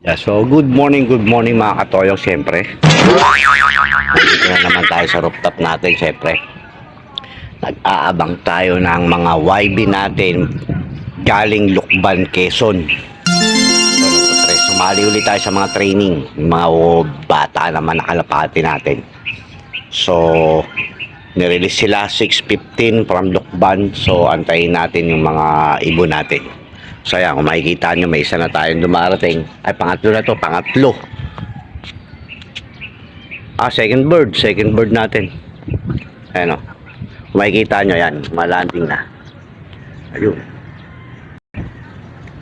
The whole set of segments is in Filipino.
Yeah, so good morning, good morning mga katoyong siyempre. Dito na naman tayo sa rooftop natin siyempre. Nag-aabang tayo ng mga YB natin galing Lukban, Quezon. So, sumali ulit tayo sa mga training. Mga bata naman nakalapati natin. So, nirelease sila 6.15 from Lukban. So, antayin natin yung mga ibon natin. So ayan, kung makikita nyo, may isa na tayong dumarating. Ay, pangatlo na to, pangatlo. Ah, second bird, second bird natin. Ayan o. Kung makikita nyo, ayan, malanding na. Ayun.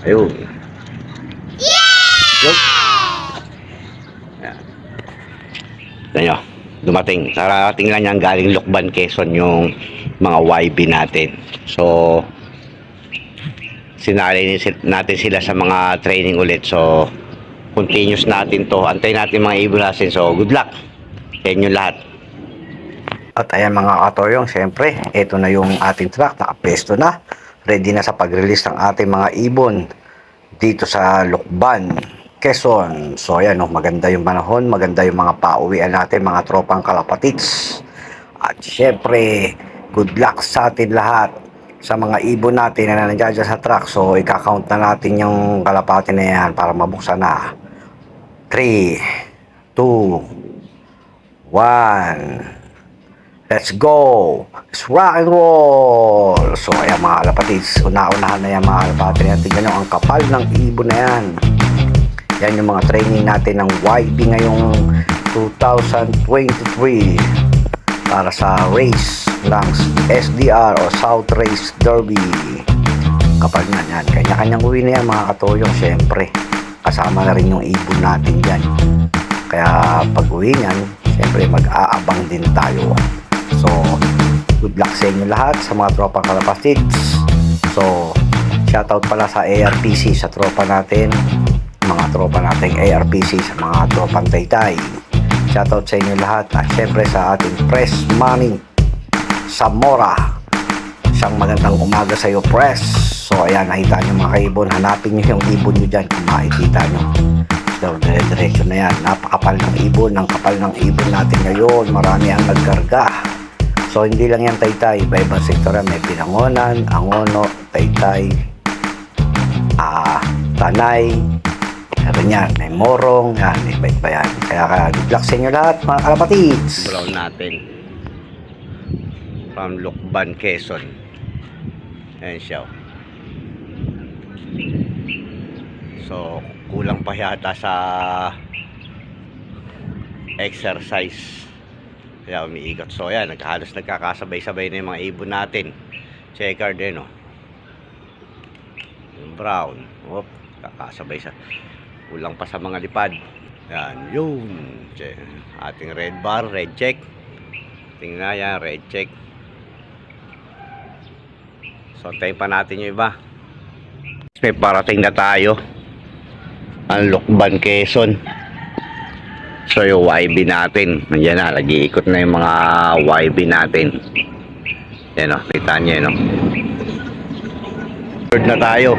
Ayun. Yeah! Ayan. Ayan nyo, dumating. Narating lang yan galing Lukban, Quezon yung mga YB natin. So, sinali natin sila sa mga training ulit. So, continuous natin to. Antay natin mga natin. So, good luck sa inyo lahat. At ayan mga katoyong, siyempre, ito na yung ating truck. Nakapesto na. Ready na sa pag-release ng ating mga ibon dito sa Lukban, Quezon. So, ayan, oh, maganda yung panahon. Maganda yung mga pauwian natin, mga tropang kalapatits. At syempre, good luck sa atin lahat sa mga ibon natin na nandiyan sa truck. So, ika-count na natin yung kalapati na yan para mabuksan na. 3, 2, 1, Let's go! Let's rock and roll! So, ayan mga kalapatids. Una-unahan na yan mga kalapati na. Tingnan nyo, ang kapal ng ibon na yan. Yan yung mga training natin ng YB ngayong 2023 para sa race ng SDR o South Race Derby. Kapag na yan, kanya-kanyang uwi na yan mga katoyong, syempre. Kasama na rin yung ibon natin dyan. Kaya pag uwi niyan, syempre mag-aabang din tayo. So, good luck sa inyo lahat sa mga tropang kalapatids. So, shoutout pala sa ARPC sa tropa natin, mga tropa nating ARPC sa mga tropang taytay. Shoutout sa inyo lahat at syempre sa ating press money Zamora. Isang magandang umaga sa iyo, press. So, ayan, nakita nyo mga kaibon. Hanapin nyo yung ibon nyo dyan kung makikita nyo. So, dire-diretso na yan. Napakapal ng ibon. Ang kapal ng ibon natin ngayon. Marami ang nagkarga. So, hindi lang yan taytay. Iba-ibang sektor yan. May pinangonan, angono, taytay, ah, tanay, Meron yan, may morong, yan, iba-iba yan. Kaya good luck sa inyo lahat, mga kalapatids. Brown natin. From Lukban, Quezon. Ayan siya. oh. So, kulang pa yata sa exercise. Kaya umiikot. So, ayan, naghalos nagkakasabay-sabay na yung mga ibon natin. Checker din, oh. Yung brown. Op, kakasabay sa kulang pa sa mga lipad yan yun ating red bar red check tingnan yan red check so tayo pa natin yung iba. May parating na tayo. Ang Lukban Quezon. So yung YB natin. Nandiyan na nag-iikot na yung mga YB natin. Yan o kita nyo yan o bird na tayo.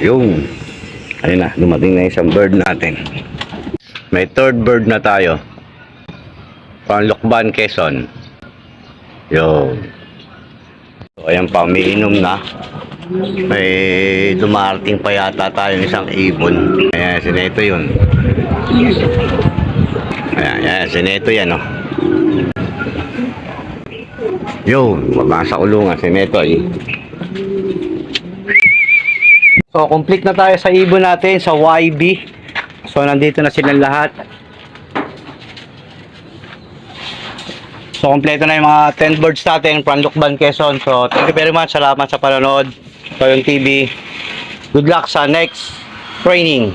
Yung ayun na dumating na isang bird natin. May third bird na tayo. From Lukban, Quezon yung so, ayan pa umiinom na. May dumarating pa yata tayong isang ibon. Ayan sineto yun. Ayan, ayan sineto yan oh. Yun mabasa ulungan sineto eh. So, complete na tayo sa ibon natin sa YB. So, nandito na silang lahat. So, kompleto na yung mga 10 birds natin from Lukban, Quezon. So, thank you very much. Salamat sa panonood. So, yung TV. Good luck sa next training.